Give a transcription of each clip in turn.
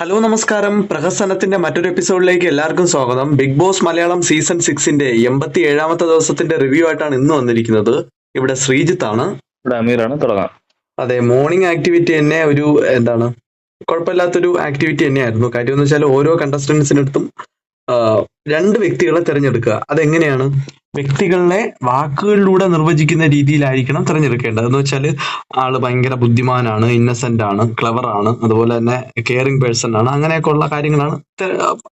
Hello നമസ്കാരം. പ്രഹസനത്തിന്റെ മറ്റൊരു എപ്പിസോഡിലേക്ക് എല്ലാവർക്കും സ്വാഗതം. ബിഗ് ബോസ് മലയാളം സീസൺ സിക്സിന്റെ എൺപത്തി ഏഴാമത്തെ ദിവസത്തിന്റെ റിവ്യൂ ആയിട്ടാണ് ഇന്ന് വന്നിരിക്കുന്നത്. ഇവിടെ ശ്രീജിത്ത് ആണ്. ഇവിടെ അമീറാണ്. തുടങ്ങാം. അതെ മോർണിംഗ് ആക്ടിവിറ്റി തന്നെ ഒരു എന്താണ് കുഴപ്പമില്ലാത്തൊരു ആക്ടിവിറ്റി തന്നെയായിരുന്നു. കാര്യം എന്ന് വെച്ചാൽ ഓരോ കണ്ടസ്റ്റൻസിനടുത്തും രണ്ട് വ്യക്തികളെ തിരഞ്ഞെടുക്കുക. അതെങ്ങനെയാണ്? വ്യക്തികളെ വാക്കുകളിലൂടെ നിർവചിക്കുന്ന രീതിയിലായിരിക്കണം തിരഞ്ഞെടുക്കേണ്ടത്. എന്ന് വെച്ചാൽ ആൾ ഭയങ്കര ബുദ്ധിമാനാണ് ഇന്നസെന്റ് ആണ് ക്ലവർ ആണ് അതുപോലെ തന്നെ കെയറിംഗ് പേഴ്സൺ ആണ് അങ്ങനെയൊക്കെ ഉള്ള കാര്യങ്ങളാണ്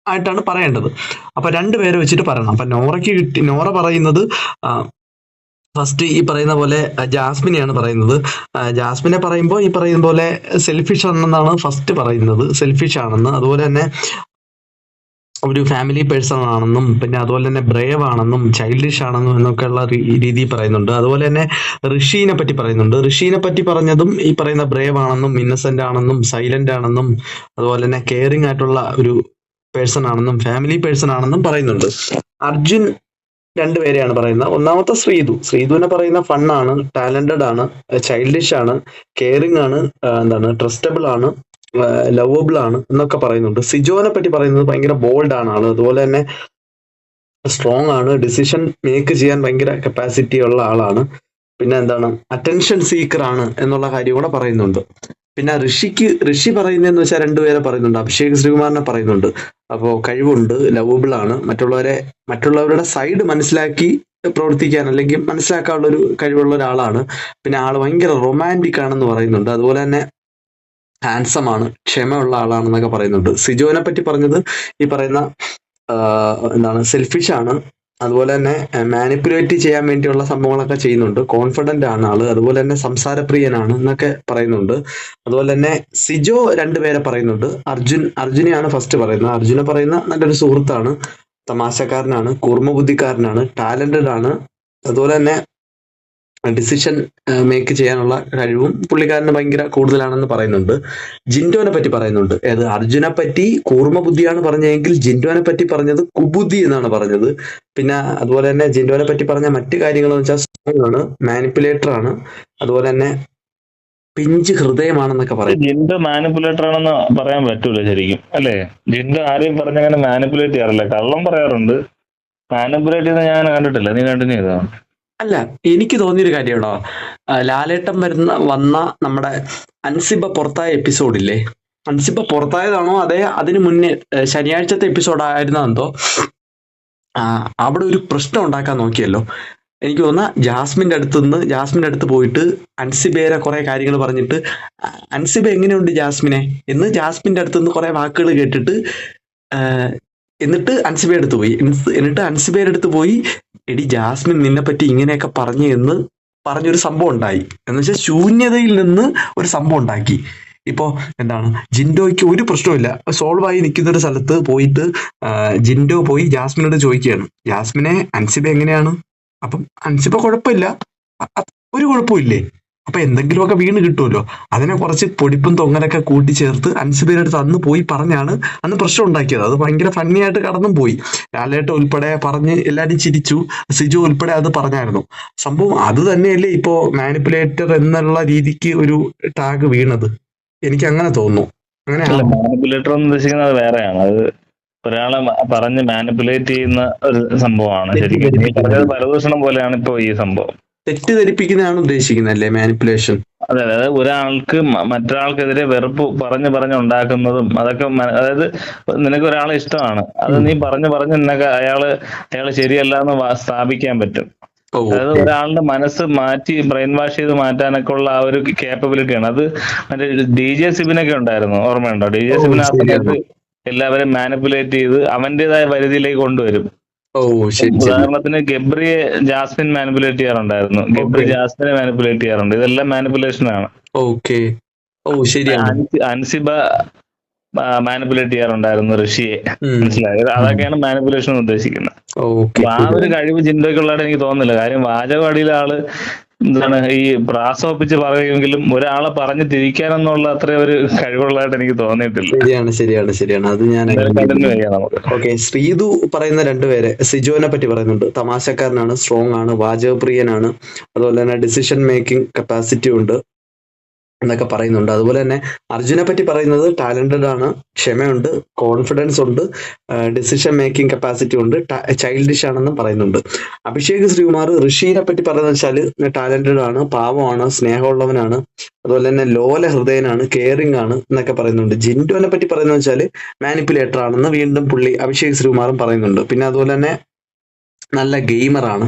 ആയിട്ടാണ് പറയേണ്ടത്. അപ്പൊ രണ്ടുപേരെ വെച്ചിട്ട് പറയണം. അപ്പൊ നോറയ്ക്ക് കിട്ടി നോറ പറയുന്നത് ഫസ്റ്റ് ഈ പറയുന്ന പോലെ ജാസ്മിനെയാണ് പറയുന്നത്. ജാസ്മിനെ പറയുമ്പോൾ ഈ പറയുന്ന പോലെ സെൽഫിഷ് ആണെന്നാണ് ഫസ്റ്റ് പറയുന്നത്. സെൽഫിഷ് ആണെന്ന്. അതുപോലെ തന്നെ ഒരു ഫാമിലി പേഴ്സൺ ആണെന്നും പിന്നെ അതുപോലെ തന്നെ ബ്രേവ് ആണെന്നും ചൈൽഡിഷ് ആണെന്നും എന്നൊക്കെയുള്ള രീതി പറയുന്നുണ്ട്. അതുപോലെ തന്നെ ഋഷീനെ പറ്റി പറയുന്നുണ്ട്. ഋഷീനെ പറ്റി പറഞ്ഞതും ഈ പറയുന്ന ബ്രേവ് ആണെന്നും ഇന്നസെന്റ് ആണെന്നും സൈലന്റ് ആണെന്നും അതുപോലെ തന്നെ കെയറിംഗ് ആയിട്ടുള്ള ഒരു പേഴ്സൺ ആണെന്നും ഫാമിലി പേഴ്സൺ ആണെന്നും പറയുന്നുണ്ട്. അർജുൻ രണ്ടുപേരെയാണ് പറയുന്നത്. ഒന്നാമത്തെ ശ്രീതു. ശ്രീതുവിനെ പറയുന്ന ഫണ്ണാണ് ടാലന്റഡ് ആണ് ചൈൽഡിഷ് ആണ് കെയറിംഗ് ആണ് എന്താണ് ട്രസ്റ്റബിൾ ആണ്. ലവബിൾ ആണ് എന്നൊക്കെ പറയുന്നുണ്ട്. സിജോനെ പറ്റി പറയുന്നത് ഭയങ്കര ബോൾഡ് ആണ്. ആൾ അതുപോലെ തന്നെ സ്ട്രോങ് ആണ്. ഡിസിഷൻ മേക്ക് ചെയ്യാൻ ഭയങ്കര കപ്പാസിറ്റി ഉള്ള ആളാണ്. പിന്നെ എന്താണ്? അറ്റൻഷൻ സീക്കർ ആണ് എന്നുള്ള കാര്യം കൂടെ പറയുന്നുണ്ട്. പിന്നെ ഋഷിക്ക് ഋഷി പറയുന്നതെന്ന് വെച്ചാൽ രണ്ടുപേരെ പറയുന്നുണ്ട്. അഭിഷേക് ശ്രീകുമാറിനെ പറയുന്നുണ്ട്. അപ്പോൾ കഴിവുണ്ട് ലവബിൾ ആണ്. മറ്റുള്ളവരെ മറ്റുള്ളവരുടെ സൈഡ് മനസ്സിലാക്കി പ്രവർത്തിക്കാൻ അല്ലെങ്കിൽ മനസ്സിലാക്കാനുള്ള ഒരു കഴിവുള്ള ഒരാളാണ്. പിന്നെ ആൾ ഭയങ്കര റൊമാന്റിക് ആണെന്ന് പറയുന്നുണ്ട്. അതുപോലെ തന്നെ ഹാൻസം ആണ് ക്ഷമയുള്ള ആളാണെന്നൊക്കെ പറയുന്നുണ്ട്. സിജോനെ പറ്റി പറഞ്ഞത് ഈ പറയുന്ന എന്താണ് സെൽഫിഷ് ആണ്. അതുപോലെ തന്നെ മാനിപ്പുലേറ്റ് ചെയ്യാൻ വേണ്ടിയുള്ള സംഭവങ്ങളൊക്കെ ചെയ്യുന്നുണ്ട്. കോൺഫിഡന്റ് ആണ് ആൾ. അതുപോലെ തന്നെ സംസാരപ്രിയനാണ് എന്നൊക്കെ പറയുന്നുണ്ട്. അതുപോലെ തന്നെ സിജോ രണ്ടുപേരെ പറയുന്നുണ്ട്. അർജുൻ അർജുനെയാണ് ഫസ്റ്റ് പറയുന്നത്. അർജുനെ പറയുന്ന നല്ലൊരു സുഹൃത്താണ്. തമാശക്കാരനാണ് കൂർമ്മബുദ്ധിക്കാരനാണ് ടാലന്റഡ് ആണ്. അതുപോലെ തന്നെ ഡിസിഷൻ മേക്ക് ചെയ്യാനുള്ള കഴിവും പുള്ളിക്കാരന് ഭയങ്കര കൂടുതലാണെന്ന് പറയുന്നുണ്ട്. ജിൻഡോനെ പറ്റി പറയുന്നുണ്ട്. ഏത്? അർജുനെ പറ്റി കൂർമ്മ ബുദ്ധിയാണ് പറഞ്ഞതെങ്കിൽ ജിൻഡോനെ പറ്റി പറഞ്ഞത് കുബുദ്ധി എന്നാണ് പറഞ്ഞത്. പിന്നെ അതുപോലെ തന്നെ ജിൻഡോനെ പറ്റി പറഞ്ഞ മറ്റു കാര്യങ്ങൾ എന്ന് വെച്ചാൽ സ്ട്രോങ് ആണ് മാനിപ്പുലേറ്റർ ആണ്. അതുപോലെ തന്നെ പിഞ്ച് ഹൃദയമാണെന്നൊക്കെ പറയും. ജിൻഡോ മാനിപ്പുലേറ്റർ ആണെന്ന് പറയാൻ പറ്റൂല ശരിക്കും അല്ലേ? ജിൻഡോ ആരെയും പറഞ്ഞങ്ങനെ മാനിപ്പുലേറ്റ് ചെയ്യാറില്ല. കള്ളം പറയാറുണ്ട്. മാനിപ്പുലേറ്റ് ചെയ്യുന്ന ഞാൻ കണ്ടിട്ടില്ല. നീ കണ്ടിന്യൂ ചെയ്തോ? അല്ല എനിക്ക് തോന്നിയൊരു കാര്യം കേട്ടോ ആ, ലാലേട്ടൻ വരുന്ന വന്ന നമ്മുടെ അൻസിബ പുറത്തായ എപ്പിസോഡില്ലേ? അൻസിബ പുറത്തായതാണോ? അതെ അതിന് മുന്നേ ശനിയാഴ്ചത്തെ എപ്പിസോഡ് ആയിരുന്നെന്തോ ആ, അവിടെ ഒരു പ്രശ്നം ഉണ്ടാക്കാൻ നോക്കിയല്ലോ. എനിക്ക് തോന്നുന്ന ജാസ്മിന്റെ അടുത്ത് നിന്ന് ജാസ്മിന്റെ അടുത്ത് പോയിട്ട് അൻസിബേരെ കുറെ കാര്യങ്ങൾ പറഞ്ഞിട്ട് "ആ, അൻസിബ എങ്ങനെയുണ്ട് ജാസ്മിനെ? എന്ന് ജാസ്മിന്റെ അടുത്ത് നിന്ന് കുറെ വാക്കുകൾ കേട്ടിട്ട് എന്നിട്ട് അൻസിബയുടെ അടുത്ത് പോയി. എന്നിട്ട് അൻസിബയുടെ അടുത്ത് പോയി. എടി ജാസ്മിൻ നിന്നെ പറ്റി ഇങ്ങനെയൊക്കെ പറഞ്ഞു എന്ന് പറഞ്ഞൊരു സംഭവം ഉണ്ടായി. എന്ന് വെച്ചാൽ ശൂന്യതയിൽ നിന്ന് ഒരു സംഭവം ഉണ്ടാക്കി. ഇപ്പോ എന്താണ്? ജിൻഡോയ്ക്ക് ഒരു പ്രശ്നമില്ല സോൾവ് ആയി നിൽക്കുന്ന ഒരു സ്ഥലത്ത് പോയിട്ട് ജിൻഡോ പോയി ജാസ്മിനോട് ചോദിക്കുകയാണ്. ജാസ്മിനെ അൻസിബ എങ്ങനെയാണ്? അപ്പം അൻസിബ കുഴപ്പമില്ല. ഒരു കുഴപ്പമില്ലേ അപ്പൊ എന്തെങ്കിലുമൊക്കെ വീണ് കിട്ടുമല്ലോ. അതിനെ കുറച്ച് പൊടിപ്പും തൊങ്ങലൊക്കെ കൂട്ടിച്ചേർത്ത് അൻസിബയുടെ അടുത്ത് അന്ന് പോയി പറഞ്ഞാണ് അന്ന് പ്രശ്നം ഉണ്ടാക്കിയത്. അത് ഭയങ്കര ഫണ്ണി ആയിട്ട് കടന്നും പോയി. ലാലേട്ട ഉൾപ്പെടെ പറഞ്ഞ് എല്ലാവരും ചിരിച്ചു. സിജു ഉൾപ്പെടെ അത് പറഞ്ഞായിരുന്നു. സംഭവം അത് തന്നെയല്ലേ ഇപ്പോ മാനിപ്പുലേറ്റർ എന്നുള്ള രീതിക്ക് ഒരു ടാഗ് വീണത്. എനിക്ക് അങ്ങനെ തോന്നുന്നു. അങ്ങനെയല്ല അങ്ങനെയാണ് മാനിപ്പുലേറ്റർ എന്ന് ഉദ്ദേശിക്കുന്നത് വേറെയാണ്. അത് ഒരാളെ പറഞ്ഞ് മാനിപ്പുലേറ്റ് ചെയ്യുന്ന ഒരു സംഭവമാണ്. ശരിക്കും പരദൂഷണം പോലെയാണ് ഇപ്പോ ഈ സംഭവം. തെറ്റിദ്ധരിപ്പിക്കുന്നതാണ് ഉദ്ദേശിക്കുന്നത് അല്ലേ? മാനിപ്പുലേഷൻ അതെ അതെ. അതായത് ഒരാൾക്ക് മറ്റൊരാൾക്കെതിരെ വെറുപ്പ് പറഞ്ഞു പറഞ്ഞ് ഉണ്ടാക്കുന്നതും അതൊക്കെ അതായത് നിനക്ക് ഒരാളെ ഇഷ്ടമാണ്. അത് നീ പറഞ്ഞു പറഞ്ഞ് നിനക്ക് അയാൾ അയാൾ ശരിയല്ല എന്ന് സ്ഥാപിക്കാൻ പറ്റും. അതായത് ഒരാളുടെ മനസ്സ് മാറ്റി ബ്രെയിൻ വാഷ് ചെയ്ത് മാറ്റാനൊക്കെ ഉള്ള ആ ഒരു കേപ്പബിലിറ്റിയാണ് അത് മറ്റേ ഡി ജെ സിബിനൊക്കെ ഉണ്ടായിരുന്നു. ഓർമ്മയുണ്ടോ? ഡി ജെ സിബിൻ ആ സമയത്ത് എല്ലാവരും മാനിപ്പുലേറ്റ് ചെയ്ത് അവന്റേതായ പരിധിയിലേക്ക് കൊണ്ടുവരും. ഓ ശരി ഉദാഹരണത്തിന് ഗബ്രിയെ ജാസ്മിൻ മാനിപ്പുലേറ്റ് ചെയ്യാറുണ്ടായിരുന്നു. ഗബ്രി ജാസ്മിനെ മാനിപ്പുലേറ്റ് ചെയ്യാറുണ്ട്. ഇതെല്ലാം മാനിപ്പുലേഷൻ ആണ് ഓക്കെ. ഓ ശരിയാണ് അൻസിബ മാനിപ്പുലേറ്റ് ചെയ്യാറുണ്ടായിരുന്നു ഋഷിയെ. മനസ്സിലായത് അതൊക്കെയാണ് മാനിപ്പുലേഷൻ ഉദ്ദേശിക്കുന്നത്. ആ ഒരു കഴിവ് ചിന്തയ്ക്കുള്ളതായിട്ട് എനിക്ക് തോന്നുന്നില്ല. കാര്യം വാചകവാടിയിലെ ആൾ എന്താണ് ഈ പ്രാസോപ്പിച്ച് പറയുമെങ്കിലും ഒരാളെ പറഞ്ഞു തിരിക്കാനെന്നുള്ള അത്ര ഒരു കഴിവുള്ളതായിട്ട് എനിക്ക് തോന്നിയിട്ടില്ല. ശരിയാണ് ശരിയാണ് ശരിയാണ്. അത് ഞാൻ ഓക്കെ ശ്രീതു പറയുന്ന രണ്ടുപേരെ സിജോനെ പറ്റി പറയുന്നുണ്ട്. തമാശക്കാരനാണ് സ്ട്രോങ് ആണ് വാചകപ്രിയനാണ്. അതുപോലെ തന്നെ ഡിസിഷൻ മേക്കിംഗ് കപ്പാസിറ്റി ഉണ്ട്. എന്നൊക്കെ പറയുന്നുണ്ട്. അതുപോലെ തന്നെ അർജുനെ പറ്റി പറയുന്നത് ടാലന്റഡ് ആണ് ക്ഷമയുണ്ട് കോൺഫിഡൻസ് ഉണ്ട് ഡിസിഷൻ മേക്കിംഗ് കപ്പാസിറ്റി ഉണ്ട് ചൈൽഡിഷ് ആണെന്നും പറയുന്നുണ്ട്. അഭിഷേക് ശ്രീകുമാർ ഋഷിനെ പറ്റി പറയുന്നത് വെച്ചാൽ ടാലന്റഡ് ആണ് പാവമാണ് സ്നേഹമുള്ളവനാണ് അതുപോലെ തന്നെ ലോല ഹൃദയനാണ് കെയറിംഗ് ആണ് എന്നൊക്കെ പറയുന്നുണ്ട്. ജിൻഡുവിനെ പറ്റി പറയുന്നത് വെച്ചാൽ മാനിപ്പുലേറ്റർ ആണെന്ന് വീണ്ടും പുള്ളി അഭിഷേക് ശ്രീകുമാറും പറയുന്നുണ്ട്. പിന്നെ അതുപോലെ തന്നെ നല്ല ഗെയിമറാണ്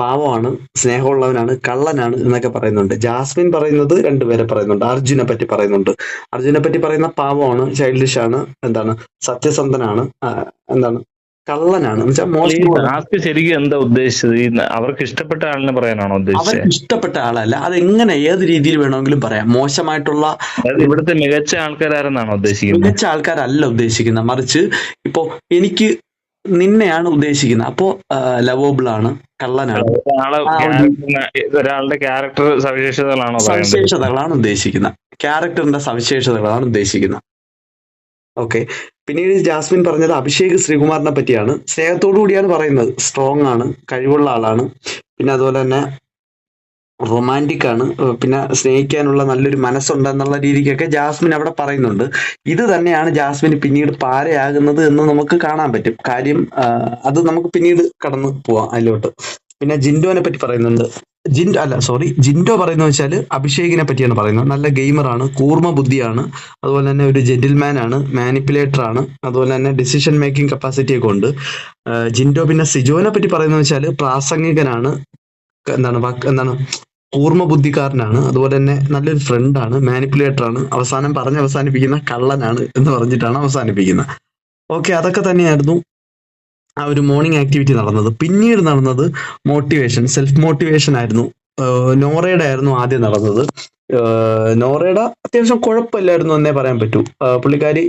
പാവമാണ് സ്നേഹമുള്ളവനാണ് കള്ളനാണ് എന്നൊക്കെ പറയുന്നുണ്ട്. ജാസ്മിൻ പറയുന്നത് രണ്ടുപേരെ പറയുന്നുണ്ട്. അർജുനെ പറ്റി പറയുന്നുണ്ട്. അർജുനെ പറ്റി പറയുന്ന പാവമാണ് ചൈൽഡിഷ് ആണ് എന്താണ് സത്യസന്ധനാണ് എന്താണ് കള്ളനാണ്. ശരിക്കും എന്താ ഉദ്ദേശിച്ചത്? അവർക്ക് ഇഷ്ടപ്പെട്ട ആളിനെ പറയാനാണോ ഉദ്ദേശിച്ചത് അവർക്ക് ഇഷ്ടപ്പെട്ട ആളല്ല. അത് എങ്ങനെ ഏത് രീതിയിൽ വേണമെങ്കിലും പറയാം. മോശമായിട്ടുള്ള ഇവിടുത്തെ മികച്ച ആൾക്കാരാരെന്നാണോ ഉദ്ദേശിക്കുന്നത്? മികച്ച ആൾക്കാരല്ല ഉദ്ദേശിക്കുന്നത്. മറിച്ച് ഇപ്പോ എനിക്ക് നിന്നെയാണ് ഉദ്ദേശിക്കുന്നത്. അപ്പോ ലവോബിൾ ആണ് കള്ളനാണ്. ഒരാളുടെ ക്യാരക്ടർ സവിശേഷതകളാണോ സവിശേഷതകളാണ് ഉദ്ദേശിക്കുന്നത്. ക്യാരക്ടറിന്റെ സവിശേഷതകളാണ് ഉദ്ദേശിക്കുന്നത്. ഓക്കെ പിന്നീട് ജാസ്മിൻ പറഞ്ഞത് അഭിഷേക് ശ്രീകുമാറിനെ പറ്റിയാണ്. സ്നേഹത്തോടു കൂടിയാണ് പറയുന്നത്. സ്ട്രോങ് ആണ് കഴിവുള്ള ആളാണ്. പിന്നെ അതുപോലെ തന്നെ റൊമാന്റിക് ആണ്. പിന്നെ സ്നേഹിക്കാനുള്ള നല്ലൊരു മനസ്സുണ്ടെന്നുള്ള രീതിക്കൊക്കെ ജാസ്മിൻ അവിടെ പറയുന്നുണ്ട്. ഇത് തന്നെയാണ് ജാസ്മിന് പിന്നീട് പാരയാകുന്നത് എന്ന് നമുക്ക് കാണാൻ പറ്റും. കാര്യം അത് നമുക്ക് പിന്നീട് കടന്നു പോവാം അതിലോട്ട്. പിന്നെ ജിൻഡോനെ പറ്റി പറയുന്നുണ്ട്. ജിൻ അല്ല സോറി ജിൻഡോ പറയുന്നത് വെച്ചാൽ അഭിഷേകിനെ പറ്റിയാണ് പറയുന്നത്. നല്ല ഗെയിമറാണ് കൂർമ്മ ബുദ്ധിയാണ് അതുപോലെ തന്നെ ഒരു ജെന്റിൽമാൻ ആണ് മാനിപ്പുലേറ്റർ ആണ് അതുപോലെ തന്നെ ഡിസിഷൻ മേക്കിംഗ് കപ്പാസിറ്റി ഒക്കെ ഉണ്ട്. ജിൻഡോ പിന്നെ സിജോനെ പറ്റി പറയുന്നത് വെച്ചാൽ പ്രാസംഗികനാണ്. എന്താണ് എന്താണ് കൂർമ്മ ബുദ്ധിക്കാരനാണ് അതുപോലെ തന്നെ നല്ലൊരു ഫ്രണ്ടാണ് മാനിപ്പുലേറ്റർ ആണ്. അവസാനം പറഞ്ഞ് അവസാനിപ്പിക്കുന്ന കള്ളനാണ് എന്ന് പറഞ്ഞിട്ടാണ് അവസാനിപ്പിക്കുന്നത്. ഓക്കെ അതൊക്കെ തന്നെയായിരുന്നു ആ ഒരു മോർണിംഗ് ആക്ടിവിറ്റി നടന്നത്. പിന്നീട് നടന്നത് മോട്ടിവേഷൻ സെൽഫ് മോട്ടിവേഷൻ ആയിരുന്നു നോറയുടെ ആയിരുന്നു ആദ്യം നടന്നത്. നോറയുടെ അത്യാവശ്യം കുഴപ്പമില്ലായിരുന്നു എന്നേ പറയാൻ പറ്റൂ. പുള്ളിക്കാരി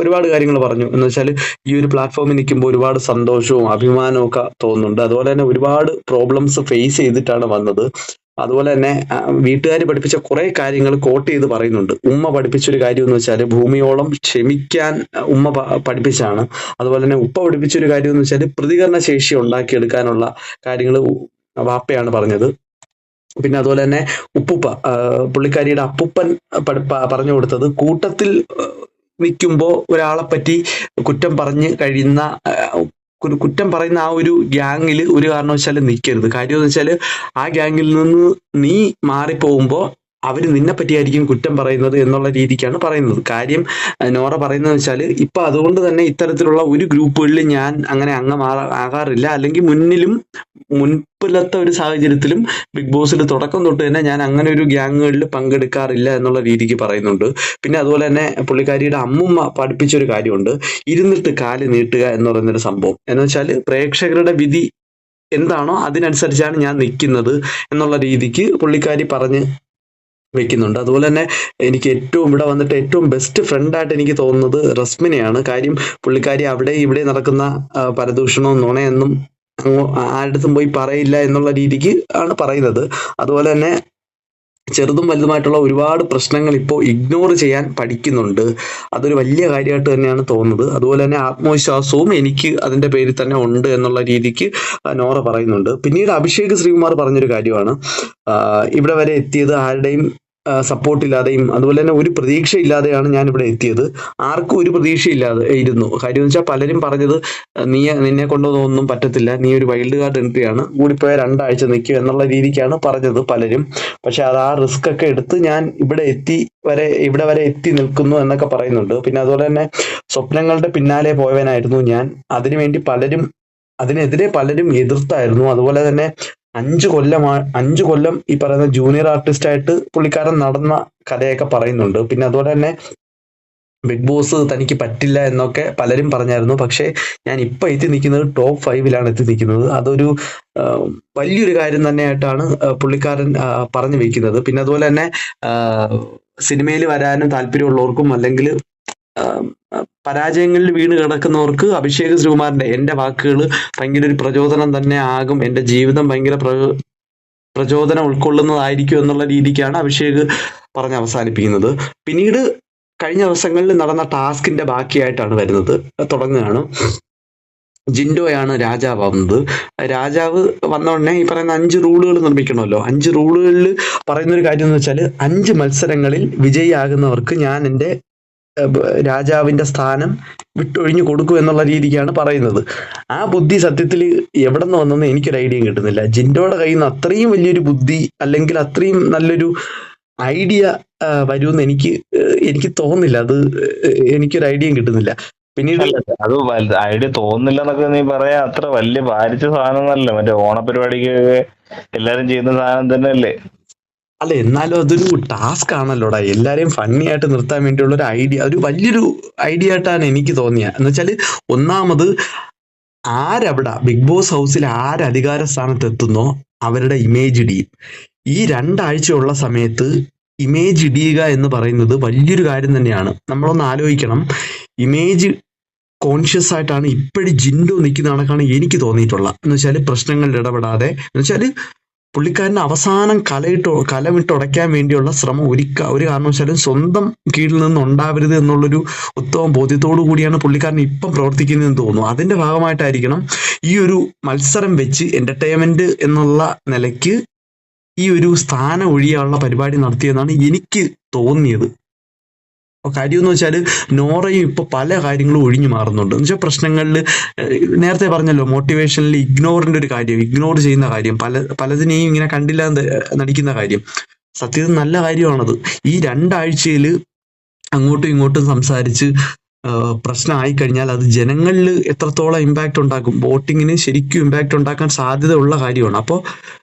ഒരുപാട് കാര്യങ്ങൾ പറഞ്ഞു. എന്ന് വെച്ചാൽ ഈ ഒരു പ്ലാറ്റ്ഫോമിൽ നിൽക്കുമ്പോൾ ഒരുപാട് സന്തോഷവും അഭിമാനവും ഒക്കെ തോന്നുന്നുണ്ട്. അതുപോലെ തന്നെ ഒരുപാട് പ്രോബ്ലംസ് ഫേസ് ചെയ്തിട്ടാണ് വന്നത്. അതുപോലെ തന്നെ വീട്ടുകാർ പഠിപ്പിച്ച കുറെ കാര്യങ്ങൾ കോട്ട് ചെയ്ത് പറയുന്നുണ്ട്. ഉമ്മ പഠിപ്പിച്ചൊരു കാര്യം എന്ന് വെച്ചാൽ ഭൂമിയോളം ക്ഷമിക്കാൻ ഉമ്മ പഠിപ്പിച്ചാണ്. അതുപോലെ തന്നെ ഉപ്പ പഠിപ്പിച്ചൊരു കാര്യം എന്ന് വെച്ചാൽ പ്രതികരണ ശേഷി ഉണ്ടാക്കിയെടുക്കാനുള്ള കാര്യങ്ങൾ വാപ്പയാണ് പറഞ്ഞത്. പിന്നെ അതുപോലെ തന്നെ ഉപ്പുപ്പ പുള്ളിക്കാരിയുടെ അപ്പുപ്പൻ പറഞ്ഞു കൊടുത്തത് കൂട്ടത്തിൽ നിൽക്കുമ്പോൾ ഒരാളെ പറ്റി കുറ്റം പറഞ്ഞ് കഴിയുന്ന കുറ്റം പറയുന്ന ആ ഒരു ഗ്യാങ്ങിൽ ഒരു കാരണവശാലും നിൽക്കരുത്. കാര്യം എന്ന് വെച്ചാൽ ആ ഗ്യാങ്ങിൽ നിന്ന് നീ മാറിപ്പോകുമ്പോൾ അവർ നിന്നെ പറ്റിയായിരിക്കും കുറ്റം പറയുന്നത് എന്നുള്ള രീതിക്കാണ് പറയുന്നത്. കാര്യം നോറ പറയുന്നത് വെച്ചാൽ ഇപ്പൊ അതുകൊണ്ട് തന്നെ ഇത്തരത്തിലുള്ള ഒരു ഗ്രൂപ്പുകളിൽ ഞാൻ അങ്ങനെ അംഗം ആ- ആകാറില്ല. അല്ലെങ്കിൽ മുന്നിലും മുൻപിലത്തെ ഒരു സാഹചര്യത്തിലും ബിഗ് ബോസിൽ തുടക്കം തൊട്ട് തന്നെ ഞാൻ അങ്ങനെ ഒരു ഗ്യാങ്ങുകളിൽ പങ്കെടുക്കാറില്ല എന്നുള്ള രീതിക്ക് പറയുന്നുണ്ട്. പിന്നെ അതുപോലെ തന്നെ പുള്ളിക്കാരിയുടെ അമ്മുമ്മ പഠിപ്പിച്ച ഒരു കാര്യമുണ്ട്. ഇരുന്നിട്ട് കാൽ നീട്ടുക എന്ന് പറയുന്നൊരു സംഭവം. എന്ന് വെച്ചാൽ പ്രേക്ഷകരുടെ വിധി എന്താണോ അതിനനുസരിച്ചാണ് ഞാൻ നിൽക്കുന്നത് എന്നുള്ള രീതിക്ക് പുള്ളിക്കാരി പറഞ്ഞ് വെക്കുന്നുണ്ട്. അതുപോലെ തന്നെ എനിക്ക് ഏറ്റവും ഇവിടെ വന്നിട്ട് ഏറ്റവും ബെസ്റ്റ് ഫ്രണ്ടായിട്ട് എനിക്ക് തോന്നുന്നത് റസ്മിനെയാണ്. കാര്യം പുള്ളിക്കാരി അവിടെ ഇവിടെ നടക്കുന്ന പരദൂഷണവും നുണയെന്നും അങ്ങോ ആരുടെ പോയി പറയില്ല എന്നുള്ള രീതിക്ക് ആണ് പറയുന്നത്. അതുപോലെ തന്നെ ചെറുതും വലുതുമായിട്ടുള്ള ഒരുപാട് പ്രശ്നങ്ങൾ ഇപ്പോൾ ഇഗ്നോർ ചെയ്യാൻ പഠിക്കുന്നുണ്ട്. അതൊരു വലിയ കാര്യമായിട്ട് തന്നെയാണ് തോന്നുന്നത്. അതുപോലെ തന്നെ ആത്മവിശ്വാസവും എനിക്ക് അതിന്റെ പേരിൽ തന്നെ ഉണ്ട് എന്നുള്ള രീതിക്ക് നോറ പറയുന്നുണ്ട്. പിന്നീട് അഭിഷേക് ശ്രീകുമാർ പറഞ്ഞൊരു കാര്യമാണ്. ഇവിടെ വരെ എത്തിയത് ആരുടെയും സപ്പോർട്ട് ഇല്ലാതെയും അതുപോലെ തന്നെ ഒരു പ്രതീക്ഷ ഇല്ലാതെയാണ് ഞാൻ ഇവിടെ എത്തിയത്. ആർക്കും ഒരു പ്രതീക്ഷയില്ലാതെ ഇരുന്നു. കാര്യം എന്ന് വെച്ചാൽ പലരും പറഞ്ഞത് നീ നിന്നെ കൊണ്ടൊന്നും പറ്റത്തില്ല. നീ ഒരു വൈൽഡ് കാർഡ് എൻട്രിയാണ് കൂടിപ്പോയ രണ്ടാഴ്ച നിൽക്കും എന്നുള്ള രീതിക്കാണ് പറഞ്ഞത് പലരും. പക്ഷെ അത് ആ റിസ്ക് ഒക്കെ എടുത്ത് ഞാൻ ഇവിടെ എത്തി വരെ ഇവിടെ വരെ എത്തി നിൽക്കുന്നു എന്നൊക്കെ പറയുന്നുണ്ട്. പിന്നെ അതുപോലെ തന്നെ സ്വപ്നങ്ങളുടെ പിന്നാലെ പോയവനായിരുന്നു ഞാൻ. അതിനുവേണ്ടി പലരും അതിനെതിരെ പലരും എതിർത്തായിരുന്നു. അതുപോലെ തന്നെ അഞ്ചു കൊല്ലമാണ് അഞ്ചു കൊല്ലം ഈ പറയുന്ന ജൂനിയർ ആർട്ടിസ്റ്റ് ആയിട്ട് പുള്ളിക്കാരൻ നടന്ന കഥയൊക്കെ പറയുന്നുണ്ട്. പിന്നെ അതുപോലെ തന്നെ ബിഗ് ബോസ് തനിക്ക് പറ്റില്ല എന്നൊക്കെ പലരും പറഞ്ഞായിരുന്നു. പക്ഷേ ഞാൻ ഇപ്പൊ എത്തി നിൽക്കുന്നത് ടോപ്പ് ഫൈവിലാണ് എത്തി നിൽക്കുന്നത്. അതൊരു വലിയൊരു കാര്യം തന്നെയായിട്ടാണ് പുള്ളിക്കാരൻ പറഞ്ഞു വെക്കുന്നത്. പിന്നെ അതുപോലെ തന്നെ സിനിമയിൽ വരാനും താല്പര്യമുള്ളവർക്കും അല്ലെങ്കിൽ പരാജയങ്ങളിൽ വീണ് കിടക്കുന്നവർക്ക് അഭിഷേക് ശ്രീകുമാറിന്റെ എന്റെ വാക്കുകൾ ഭയങ്കര ഒരു പ്രചോദനം തന്നെ ആകും. എന്റെ ജീവിതം ഭയങ്കര പ്ര- പ്രചോദനം ഉൾക്കൊള്ളുന്നതായിരിക്കും എന്നുള്ള രീതിക്കാണ് അഭിഷേക് പറഞ്ഞ് അവസാനിപ്പിക്കുന്നത്. പിന്നീട് കഴിഞ്ഞ ദിവസങ്ങളിൽ നടന്ന ടാസ്കിന്റെ ബാക്കിയായിട്ടാണ് വരുന്നത്. തുടങ്ങുകയാണ്. ജിൻഡോയാണ് രാജാവാകുന്നത് രാജാവ് വന്ന ഉടനെ ഈ പറയുന്ന അഞ്ച് റൂളുകൾ നിർമ്മിക്കണമല്ലോ. അഞ്ച് റൂളുകളിൽ പറയുന്ന ഒരു കാര്യം എന്ന് വെച്ചാൽ അഞ്ച് മത്സരങ്ങളിൽ വിജയിയാകുന്നവർക്ക് ഞാൻ എന്റെ രാജാവിന്റെ സ്ഥാനം വിട്ടൊഴിഞ്ഞു കൊടുക്കും എന്നുള്ള രീതിക്കാണ് പറയുന്നത്. ആ ബുദ്ധി സത്യത്തിൽ എവിടെ നിന്ന് വന്നെന്ന് എനിക്കൊരു ഐഡിയ കിട്ടുന്നില്ല. ജിൻഡോയുടെ കയ്യിൽ നിന്ന് അത്രയും വലിയൊരു ബുദ്ധി അല്ലെങ്കിൽ അത്രയും നല്ലൊരു ഐഡിയ വരുമെന്ന് എനിക്ക് എനിക്ക് തോന്നുന്നില്ല. അത് എനിക്കൊരു ഐഡിയയും കിട്ടുന്നില്ല. പിന്നീട് അത് ഐഡിയ തോന്നുന്നില്ല എന്നൊക്കെ നീ പറയാ. അത്ര വലിയ ഭാരിച്ച സാധനം ഒന്നല്ല മറ്റേ ഓണപരിപാടിക്ക് എല്ലാരും ചെയ്യുന്ന സാധനം തന്നെയല്ലേ? അല്ല എന്നാലും അതൊരു ടാസ്ക് ആണല്ലോടാ. എല്ലാരെയും ഫണ്ണി ആയിട്ട് നിർത്താൻ വേണ്ടിയുള്ള ഒരു ഐഡിയ ഒരു വലിയൊരു ഐഡിയ ആയിട്ടാണ് എനിക്ക് തോന്നിയ. എന്ന് വെച്ചാൽ ഒന്നാമത് ആരവിടെ ബിഗ് ബോസ് ഹൗസിൽ ആര് അധികാര സ്ഥാനത്ത് എത്തുന്നോ അവരുടെ ഇമേജ് ഇടിയും ഈ രണ്ടാഴ്ചയുള്ള സമയത്ത് ഇമേജ് ഇടിയുക എന്ന് പറയുന്നത് വലിയൊരു കാര്യം തന്നെയാണ്. നമ്മളൊന്ന് ആലോചിക്കണം. ഇമേജ് കോൺഷ്യസ് ആയിട്ടാണ് ഇപ്പോഴും ജിൻഡോ നിൽക്കുന്ന കണക്കാണ് എനിക്ക് തോന്നിയിട്ടുള്ളത്. എന്ന് വെച്ചാൽ പ്രശ്നങ്ങളിൽ ഇടപെടാതെ. എന്ന് വെച്ചാൽ പുള്ളിക്കാരന് അവസാനം കലയിട്ട് കലമിട്ടുടയ്ക്കാൻ വേണ്ടിയുള്ള ശ്രമം ഒരിക്ക ഒരു കാരണവശാലും സ്വന്തം കീഴിൽ നിന്ന് ഉണ്ടാവരുത് എന്നുള്ളൊരു ഉത്തമ ബോധ്യത്തോടു കൂടിയാണ് പുള്ളിക്കാരൻ ഇപ്പം പ്രവർത്തിക്കുന്നതെന്ന് തോന്നുന്നു. അതിന്റെ ഭാഗമായിട്ടായിരിക്കണം ഈ ഒരു മത്സരം വെച്ച് എന്റർടൈൻമെന്റ് എന്നുള്ള നിലയ്ക്ക് ഈ ഒരു സ്ഥാനം ഒഴിയാനുള്ള പരിപാടി നടത്തിയെന്നാണ് എനിക്ക് തോന്നിയത്. കാര്യം എന്ന് വെച്ചാൽ നോറയും ഇപ്പൊ പല കാര്യങ്ങളും ഒഴിഞ്ഞു മാറുന്നുണ്ട്. എന്ന് വെച്ചാൽ പ്രശ്നങ്ങളിൽ നേരത്തെ പറഞ്ഞല്ലോ മോട്ടിവേഷനിൽ ഇഗ്നോറിന്റെ ഒരു കാര്യം ഇഗ്നോർ ചെയ്യുന്ന കാര്യം പല പലതിനെയും ഇങ്ങനെ കണ്ടില്ല നടിക്കുന്ന കാര്യം. സത്യത്തിൽ നല്ല കാര്യമാണത്. ഈ രണ്ടാഴ്ചയിൽ അങ്ങോട്ടും ഇങ്ങോട്ടും സംസാരിച്ച് പ്രശ്നമായി കഴിഞ്ഞാൽ അത് ജനങ്ങളിൽ എത്രത്തോളം ഇമ്പാക്റ്റ് ഉണ്ടാക്കും? വോട്ടിങ്ങിന് ശരിക്കും ഇമ്പാക്റ്റ് ഉണ്ടാക്കാൻ സാധ്യതയുള്ള കാര്യമാണ്. അപ്പോൾ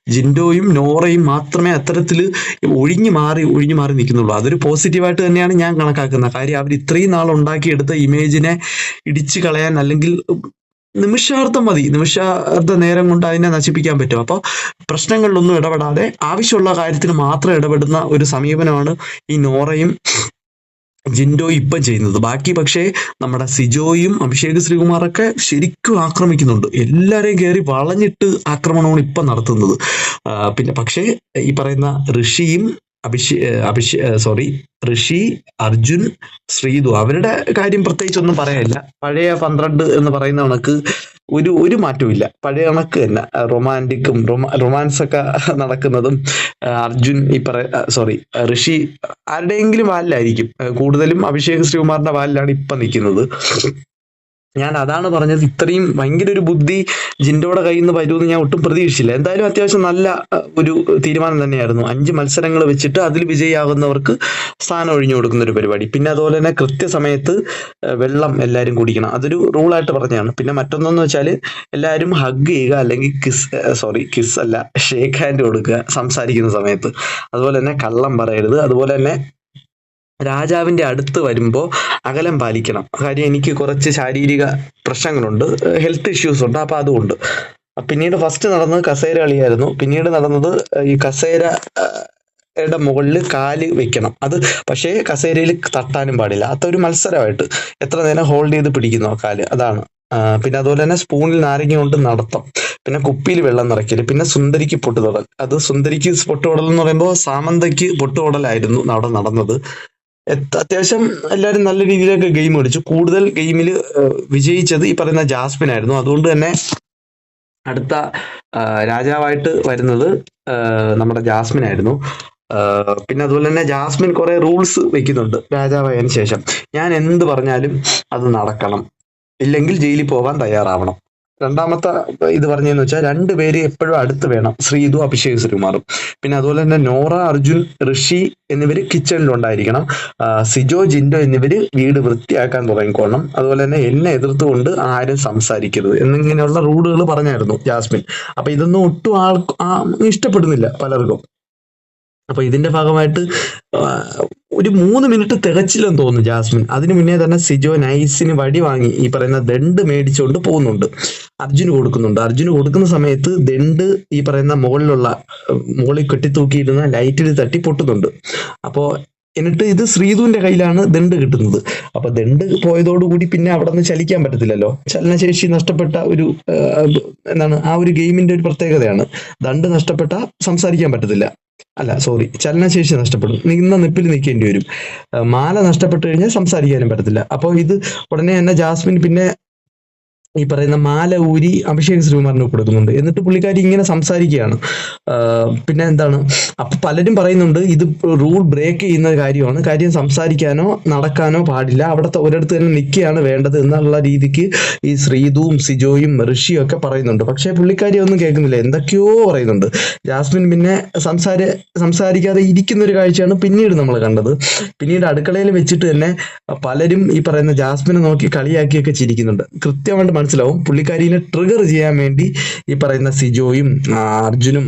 ജിൻഡോയും നോറയും മാത്രമേ അത്തരത്തിൽ ഒഴിഞ്ഞു മാറി ഒഴിഞ്ഞു മാറി നിൽക്കുന്നുള്ളൂ. അതൊരു പോസിറ്റീവായിട്ട് തന്നെയാണ് ഞാൻ കണക്കാക്കുന്നത്. കാര്യം അവർ ഇത്രയും നാൾ ഉണ്ടാക്കിയെടുത്ത ഇമേജിനെ ഇടിച്ചു കളയാൻ അല്ലെങ്കിൽ നിമിഷാർത്ഥം മതി. നിമിഷാർത്ഥ നേരം കൊണ്ട് അതിനെ നശിപ്പിക്കാൻ പറ്റും. അപ്പോൾ പ്രശ്നങ്ങളിലൊന്നും ഇടപെടാതെ ആവശ്യമുള്ള കാര്യത്തിന് മാത്രം ഇടപെടുന്ന ഒരു സമീപനമാണ് ഈ നോറയും ജിൻഡോ ഇപ്പം ചെയ്യുന്നത്. ബാക്കി പക്ഷേ നമ്മുടെ സിജോയും അഭിഷേക് ശ്രീകുമാറൊക്കെ ശരിക്കും ആക്രമിക്കുന്നുണ്ട്. എല്ലാരെയും കയറി വളഞ്ഞിട്ട് ആക്രമണമാണ് ഇപ്പം നടത്തുന്നത്. പിന്നെ പക്ഷേ ഈ പറയുന്ന ഋഷിയും അഭിഷേ അഭിഷേ സോറി ഋഷി അർജുൻ ശ്രീതു അവരുടെ കാര്യം പ്രത്യേകിച്ച് ഒന്നും പറയാനില്ല പഴയ പന്ത്രണ്ട് എന്ന് പറയുന്ന കണക്ക് ഒരു ഒരു മാറ്റവും പഴയ കണക്ക് തന്നെ. റൊമാന്റിക്കും റൊമാൻസ് ഒക്കെ നടക്കുന്നതും അർജുൻ ഈ പറയ സോറി ഋഷി ആരുടെയെങ്കിലും വാലിലായിരിക്കും. കൂടുതലും അഭിഷേക് ശ്രീകുമാറിന്റെ വാലിലാണ് ഇപ്പൊ നിൽക്കുന്നത്. ഞാൻ അതാണ് പറഞ്ഞത് ഇത്രയും ഭയങ്കര ഒരു ബുദ്ധി ജിൻഡോയുടെ കയ്യിൽ നിന്ന് വരുമെന്ന് ഞാൻ ഒട്ടും പ്രതീക്ഷിച്ചില്ല. എന്തായാലും അത്യാവശ്യം നല്ല ഒരു തീരുമാനം തന്നെയായിരുന്നു. അഞ്ച് മത്സരങ്ങൾ വെച്ചിട്ട് അതിൽ വിജയിയാകുന്നവർക്ക് സ്ഥാനം ഒഴിഞ്ഞു കൊടുക്കുന്ന ഒരു പരിപാടി. പിന്നെ അതുപോലെ തന്നെ കൃത്യസമയത്ത് വെള്ളം എല്ലാവരും കുടിക്കണം. അതൊരു റൂളായിട്ട് പറഞ്ഞതാണ്. പിന്നെ മറ്റൊന്നെന്ന് വെച്ചാൽ എല്ലാവരും ഹഗ് ചെയ്യുക അല്ലെങ്കിൽ കിസ് സോറി കിസ് അല്ല ഷേക്ക് ഹാൻഡ് കൊടുക്കുക സംസാരിക്കുന്ന സമയത്ത്. അതുപോലെ തന്നെ കള്ളം പറയരുത്. അതുപോലെ തന്നെ രാജാവിന്റെ അടുത്ത് വരുമ്പോൾ അകലം പാലിക്കണം. കാര്യം എനിക്ക് കുറച്ച് ശാരീരിക പ്രശ്നങ്ങളുണ്ട്. ഹെൽത്ത് ഇഷ്യൂസ് ഉണ്ട്. അപ്പൊ അതുകൊണ്ട് പിന്നീട് ഫസ്റ്റ് നടന്നത് കസേര കളിയായിരുന്നു. പിന്നീട് നടന്നത് ഈ കസേര യുടെ മുകളിൽ കാൽ വെക്കണം. അത് പക്ഷേ കസേരയിൽ തട്ടാനും പാടില്ല. അതൊരു മത്സരമായിട്ട്. എത്ര നേരം ഹോൾഡ് ചെയ്ത് പിടിക്കുന്നു കാൽ? അതാണ്. പിന്നെ അതുപോലെ തന്നെ സ്പൂണിൽ നാരങ്ങ കൊണ്ട് നടത്തം. പിന്നെ കുപ്പിയിൽ വെള്ളം നിറയ്ക്കൽ. പിന്നെ സുന്ദരിക്ക് പൊട്ടുതൊടൽ. അത് സുന്ദരിക്ക് പൊട്ടുതൊടൽ എന്ന് പറയുമ്പോൾ സാമന്തയ്ക്ക് പൊട്ടുതൊടലായിരുന്നു അവിടെ നടന്നത്. അത്യാവശ്യം എല്ലാവരും നല്ല രീതിയിലൊക്കെ ഗെയിം കളിച്ചു. കൂടുതൽ ഗെയിമിൽ വിജയിച്ചത് ഈ പറയുന്ന ജാസ്മിൻ ആയിരുന്നു. അതുകൊണ്ട് തന്നെ അടുത്ത രാജാവായിട്ട് വരുന്നത് നമ്മുടെ ജാസ്മിൻ ആയിരുന്നു. പിന്നെ അതുപോലെ തന്നെ ജാസ്മിൻ കുറെ റൂൾസ് വെക്കുന്നുണ്ട് രാജാവായതിനു ശേഷം. ഞാൻ എന്ത് പറഞ്ഞാലും അത് നടക്കണം. ഇല്ലെങ്കിൽ ജയിലിൽ പോകാൻ തയ്യാറാവണം. രണ്ടാമത്തെ ഇത് പറഞ്ഞതെന്ന് വെച്ചാൽ രണ്ടുപേര് എപ്പോഴും അടുത്ത് വേണം. ശ്രീതു അഭിഷേക് ശ്രീകുമാറും പിന്നെ അതുപോലെ തന്നെ നോറ അർജുൻ ഋഷി എന്നിവർ കിച്ചണിലുണ്ടായിരിക്കണം. സിജോ ജിൻഡോ എന്നിവർ വീട് വൃത്തിയാക്കാൻ തുടങ്ങിക്കോണം അതുപോലെ തന്നെ എന്നെ എതിർത്തുകൊണ്ട് ആരും സംസാരിക്കരുത്. എന്നിങ്ങനെയുള്ള റൂളുകൾ പറഞ്ഞായിരുന്നു ജാസ്മിൻ. അപ്പൊ ഇതൊന്നും ഒട്ടും ആൾ ഇഷ്ടപ്പെടുന്നില്ല പലർക്കും. അപ്പൊ ഇതിന്റെ ഭാഗമായിട്ട് ഒരു മൂന്ന് മിനിറ്റ് തികച്ചില്ലെന്ന് തോന്നുന്നു ജാസ്മിൻ. അതിനു മുന്നേ തന്നെ സിജോ നൈസിന് വടി വാങ്ങി ഈ പറയുന്ന ദണ്ട് മേടിച്ചുകൊണ്ട് പോകുന്നുണ്ട്. അർജുന് കൊടുക്കുന്നുണ്ട്. അർജുന് കൊടുക്കുന്ന സമയത്ത് ദണ്ട് ഈ പറയുന്ന മുകളിലുള്ള മുകളിൽ കെട്ടിത്തൂക്കിയിരുന്ന ലൈറ്റിൽ തട്ടി പൊട്ടുന്നുണ്ട്. അപ്പോ എന്നിട്ട് ഇത് ശ്രീധുവിന്റെ കയ്യിലാണ് ദണ്ട് കിട്ടുന്നത്. അപ്പൊ ദണ്ട് പോയതോടുകൂടി പിന്നെ അവിടെ നിന്ന് ചലിക്കാൻ പറ്റത്തില്ലല്ലോ. ചലനശേഷി നഷ്ടപ്പെട്ട ഒരു എന്താണ് ആ ഒരു ഗെയിമിന്റെ ഒരു പ്രത്യേകതയാണ്. ദണ്ട് നഷ്ടപ്പെട്ട സംസാരിക്കാൻ പറ്റത്തില്ല. അല്ല സോറി ചലനശേഷി നഷ്ടപ്പെടും. നിന്ന നിപ്പിൽ നിൽക്കേണ്ടി വരും. മാല നഷ്ടപ്പെട്ടു കഴിഞ്ഞാൽ സംസാരിക്കാനും പറ്റത്തില്ല. അപ്പോൾ ഇത് ഉടനെ തന്നെ ജാസ്മിൻ പിന്നെ ഈ പറയുന്ന മാല ഊരി അഭിഷേക് ശ്രീകുമാറിന് കൊടുക്കുന്നുണ്ട്. എന്നിട്ട് പുള്ളിക്കാരി ഇങ്ങനെ സംസാരിക്കുകയാണ്. പിന്നെ എന്താണ്? അപ്പൊ പലരും പറയുന്നുണ്ട് ഇത് റൂൾ ബ്രേക്ക് ചെയ്യുന്ന കാര്യമാണ്. കാര്യം സംസാരിക്കാനോ നടക്കാനോ പാടില്ല. അവിടുത്തെ ഒരിടത്ത് തന്നെ നിൽക്കുകയാണ് വേണ്ടത് എന്നുള്ള രീതിക്ക് ഈ ശ്രീതുവും സിജോയും ഋഷിയും ഒക്കെ പറയുന്നുണ്ട്. പക്ഷേ പുള്ളിക്കാരി ഒന്നും കേൾക്കുന്നില്ല. എന്തൊക്കെയോ പറയുന്നുണ്ട്. ജാസ്മിൻ പിന്നെ സംസാര സംസാരിക്കാതെ ഇരിക്കുന്ന ഒരു കാഴ്ചയാണ് പിന്നീട് നമ്മൾ കണ്ടത്. പിന്നീട് അടുക്കളയിൽ വെച്ചിട്ട് തന്നെ പലരും ഈ പറയുന്ന ജാസ്മിനെ നോക്കി കളിയാക്കിയൊക്കെ ചിരിക്കുന്നുണ്ട്. കൃത്യമായിട്ട് മനസ്സിലാവും. പുള്ളിക്കാരിനെ ട്രിഗർ ചെയ്യാൻ വേണ്ടി ഈ പറയുന്ന സിജോയും അർജുനും